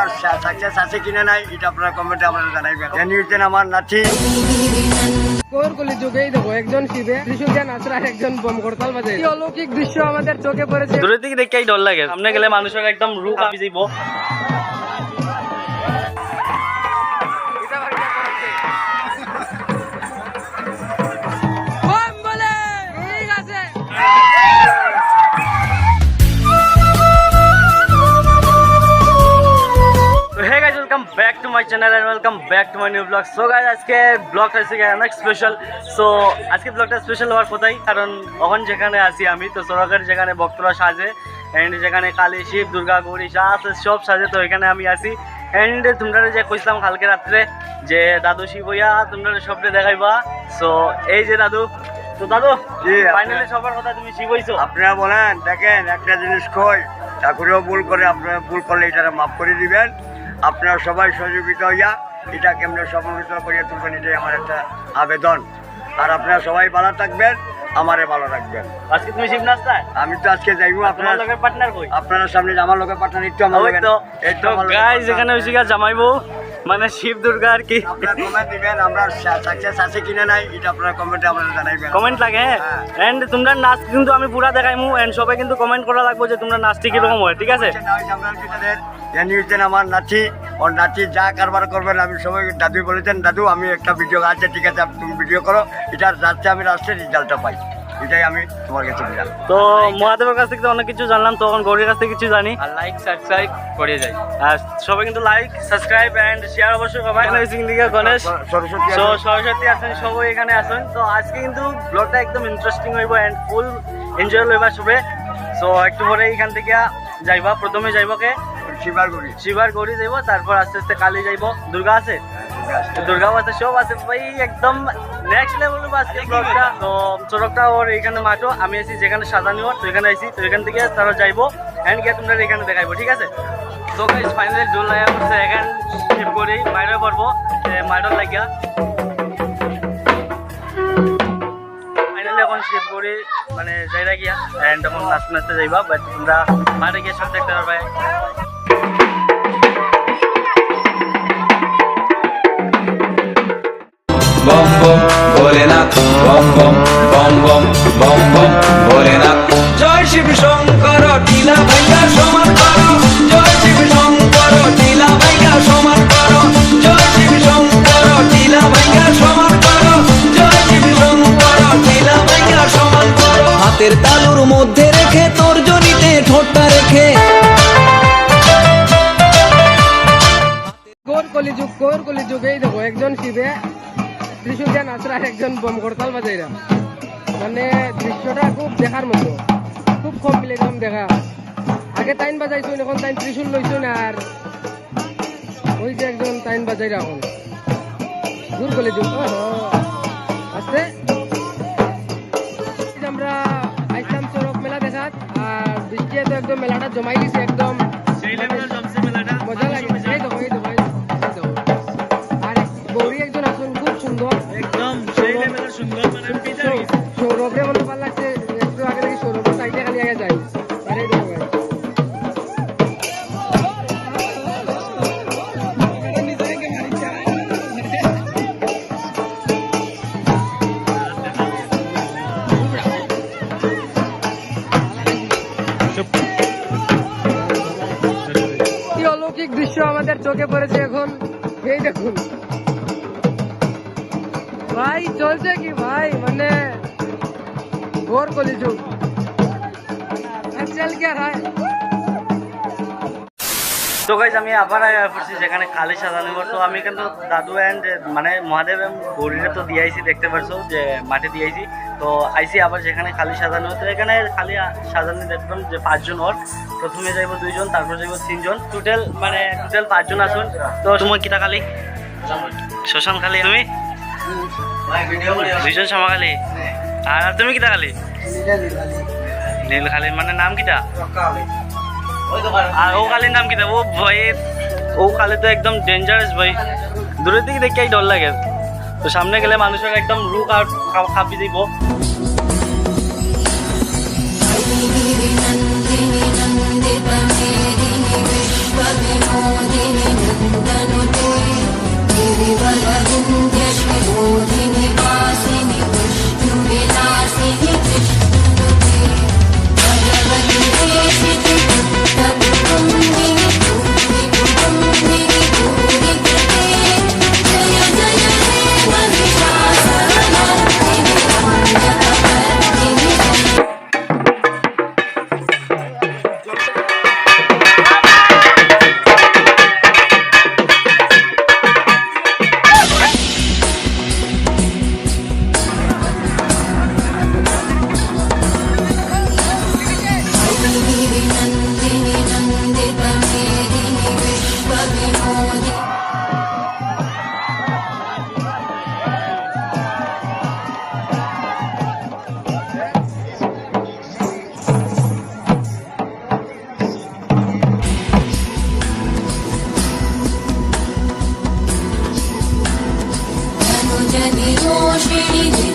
আমরা সাকসেস আছে কিনা নাই এটা আপনারা কমেন্টে আপনারা জানাইবেন আমার যুগেই দেখো একজন শিবে একজন বোম করতাল বাজে এই অলৌকিক দৃশ্য আমাদের চোখে পড়েছে। দূরের দিকে দেখেই ডর লাগে। সামনে গেলে মানুষের একদম রূপ আমি যাইব। Welcome back to my channel and welcome back to my new blog so guys আজকে ব্লগটা হচ্ছে অনেক স্পেশাল সো আজকে ব্লগটা স্পেশাল হওয়ার কোথায় কারণ তখন যেখানে আসি আমি তো সরকার যেখানে ভক্তরা সাজে অ্যান্ড যেখানে কালী শিব দুর্গা গৌরী যা আছে সব সাজে তো এখানে আমি আসি অ্যান্ড তোমরা যে কইছিলাম কালকে রাত্রে যে দাদু শিব হইয়া তোমরা সবটা দেখাইবা। সো এই যে দাদু তো দাদু ফাইনালি সবার কথা তুমি শিব হইছো। আপনারা বলেন দেখেন একটা জিনিস কই ঠাকুরেও ভুল করে আপনারা ভুল করলে এটা মাফ করে দিবেন। আপনারা সবাই সহযোগিতা হইয়া এটা কেমনে সমন্বিত করিয়া তুলবেন এটাই আমার একটা আবেদন। আর আপনারা সবাই ভালো থাকবেন আমারে ভালো রাখবেন। আজকে তুমি শিব নাচতায় আমি তো আজকে যাইবো আপনার লগের পার্টনার কই? আপনার সামনে আমার লোকের পাঠান একটু আমার লগে- তো একটু তো লগে। এখানে হইছে জামাইবো। মানে শিব দুর্গা আর কি। আপনারা কমেন্ট দিবেন আমরা সাকসেস আছে কিনা নাই এটা আপনারা কমেন্টে আপনারা জানাইবেন। কমেন্ট লাগে হ্যাঁ। হ্যাঁ। এন্ড তোমরা নাচ কিন্তু আমি পুরা দেখাইমু এন্ড সবাই কিন্তু কমেন্ট করা লাগবে যে তোমরা নাচটি কীরকম হয় ঠিক আছে? জানি হচ্ছেন আমার নাতি ওর নাতি যা কারবার করবেন আমি সবাই দাদু বলেছেন দাদু আমি একটা ভিডিও আছে ঠিক আছে তুমি ভিডিও করো। এটার যাচ্ছে আমি রাস্তায় রেজাল্টটা পাই। এটাই আমি তোমার কাছে তো মহাদেবের কাছ থেকে তো অনেক কিছু জানলাম তখন গৌরীর কাছ থেকে কিছু জানি। আর লাইক সাবস্ক্রাইব করে যাই। আর সবাই কিন্তু লাইক সাবস্ক্রাইব এন্ড শেয়ার অবশ্যই সবাই সিংদিকে গণেশ। সরস্বতী তো সরস্বতী আছেন। সবাই এখানে আছেন। তো আজকে কিন্তু ব্লগটা একদম ইন্টারেস্টিং হইব এন্ড ফুল এনজয় লইবা সবে। সো একটু পরে এখান থেকে যাইবা। প্রথমে যাইব কে? শিবার করি শিবার গৌরী যাইব তারপর আস্তে আস্তে কালী যাইব। দুর্গা আছে? দুর্গা আছে সব আছে ভাই, একদম নেক্সট লেভেল আজকে ব্লগটা তো চড়কটা ওর এখানে মাঠো, আমি আছি যেখানে সাজানি ওর, তো এখানে আইছি, তো এখান থেকে তারা যাইবো এন্ড গিয়ে তোমরা এখানে দেখাইবো, ঠিক আছে? তো গাইস ফাইনালি জোন লাগা করছে এখান শিব করি মাইরে পড়ব মাইরর লাগিয়া। ফাইনালি এখন শিব করি মানে যাইরা গিয়া এন্ড এখন নাচতে নাচতে যাইবা বাট তোমরা মাঠে গিয়ে সব দেখতে পারবে। বম বম ভোলেনাথ বম বম বম বম বম বম ভোলেনাথ জয় শিব শঙ্কর টিলা ভাইয়া সমান করো জয় শিব শঙ্কর টিলা ভাইয়া সমান করো জয় শিব শঙ্কর টিলা ভাইয়া সমান করো জয় শিব শঙ্কর টিলা ভাইয়া সমান করো হাতের তালুর মধ্যে রেখে তোর জনিতে ঠোঁটটা রেখে। কোর কলি যুগ কোর কলি যুগেই দেখো একজন শিবে ত্রিশুল জ্ঞান আসরা একজন বোম করতাল বাজাইরা। মানে দৃশ্যটা খুব দেখার মতো। খুব কম মিলে এরকম দেখা। আগে টাইন বাজাইছুন এখন টাইন ত্রিশুল লইছুন আর ওই যে একজন টাইন বাজাইরা এখন। দূর কলি যুগ। আস্তে। আমরা আইসাম চরক মেলা দেখাত, আর বৃষ্টি তো একদম মেলাটা জমাই দিছে আমাদের চোখে পড়েছে এখন। এই দেখুন। ভাই চলছে কি ভাই? মানে ঘোর কলিযুগ। চল তো গাইজ আমি আবার পড়ছি যেখানে কালী সাজানো। তো আমি কিন্তু দাদু অ্যান্ড মানে মহাদেব গৌরীরা তো দিয়েছি দেখতে পারছ যে মাঠে দিয়েছি। তো আইসি আবার যেখানে খালি সাজানো তো এখানে খালি সাজানো দেখলাম যে পাঁচজন ওর। প্রথমে যাইব দুইজন তারপর যাইব তিনজন। টোটাল মানে টোটাল পাঁচজন আসুন। তো তোমার কিতা খালি? শ্মশান খালি। তুমি? দুইজন সামাখালি আর তুমি কিতা খালি? নীল খালি। মানে নাম কিটা আর ও নাম কি ও ভয়ে, ও কালে তো একদম ডেঞ্জারাস ভাই দূরের দিকে দেখেই ডর লাগে। তো সামনে গেলে মানুষের একদম রুক আউট খাপি দিব। службе единой.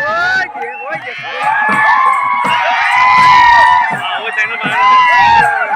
โอ้ยเจ๋งมาก